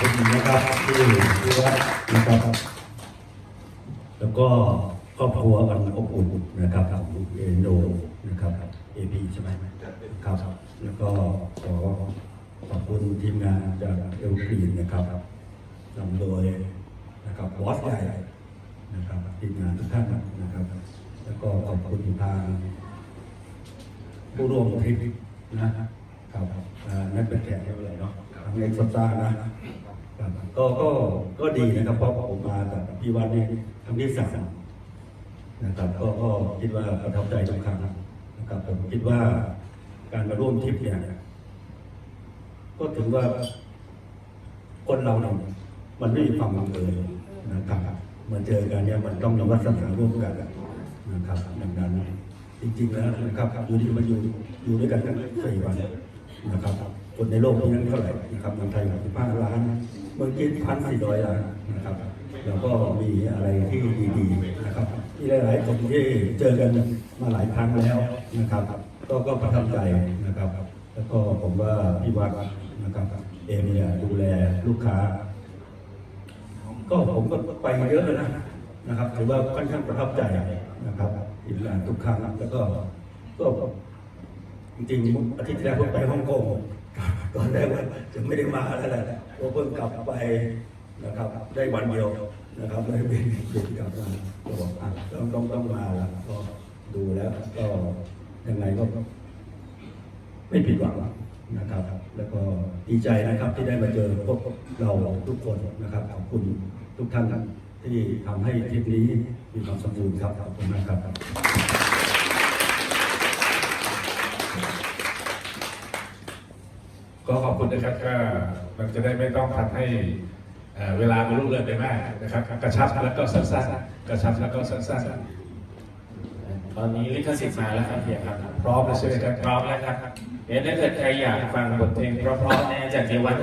คุณนะครับที่ที่วัดนะครับ แล้วก็ครอบครัวอันอบอุ่นนะครับของเอโนนะครับเอพีใช่ไหมครับ แล้วก็ขอขอบคุณทีมงานจากเอลกรีนนะครับนำโดยนะครับบอสใหญ่นะครับทีมงานทุกท่านนะครับ แล้วก็ขอบคุณทางผู้ร่วมทริปนะครับอ่านั่นเป็นแขกเท่าไหร่เนาะทางเอ็กซ์ซ่านะครับ ก็ก็ก็ดีนะครับเพราะผมมากับพี่วันนี่ครั้งที่สามนะครับก็ก็คิดว่าประทับใจทุกครั้งนะครับผมคิดว่าการมาร่วมทริปเนี่ยก็ถือว่าคนเราเนี่ยมันไม่มีความบังเอิญนะครับมาเจอกันเนี่ยมันต้องนวัตกรรมร่วมกันนะครับดังนั้นจริงๆแล้วนะครับอยู่ที่มาอยู่อยู่ด้วยกันตั้งสี่วันนะครับ คนในโลกนี้นั้นเท่าไหร่นะครับเมืองไทยสิบห้าล้าน เมืองจีนพันสี่ร้อยล้านนะครับ แล้วก็มีอะไรที่ดีๆนะครับที่หลายๆคนที่เจอกันมาหลายครั้งแล้วนะครับ ก็ก็ประทับใจนะครับ แล้วก็ผมว่าพี่วัดนะครับเอเนี่ยดูแลลูกค้า ก็ผมก็ไปมาเยอะเลยนะนะครับถือว่าค่อนข้างประทับใจนะครับทีมงานทุกครั้งแล้วก็ก็จริงๆอาทิตย์ที่แล้วผมไปฮ่องกง ตอนแรกว่าจะไม่ได้มาแล้วแหละเพราะเพิ่งกลับไปนะครับ ได้วันเดียวนะครับเลยบินบินกลับมาก็บอกอะต้องต้องต้องมาแล้วก็ดูแล้วก็ยังไงก็ ไม่ผิดหวังนะครับ แล้วก็ดีใจนะครับที่ได้มาเจอพวกเราทุกคนนะครับขอบคุณทุกท่านที่ทำให้ทริปนี้มีความสมบูรณ์ครับขอบคุณมากครับ ก็ขอบคุณนะครับก็มันจะได้ไม่ต้องทำให้เวลามันลุกเลื่อนไปมากนะครับ กระชับแล้วก็สั้นๆ กระชับแล้วก็สั้นๆ ตอนนี้ลิขสิทธิ์มาแล้วครับเพียครับ พร้อมแล้วใช่ไหมครับพร้อมแล้วครับเดี๋ยวถ้าเกิดใครอยากฟังบทเพลงเพราะๆแน่จากเจวัน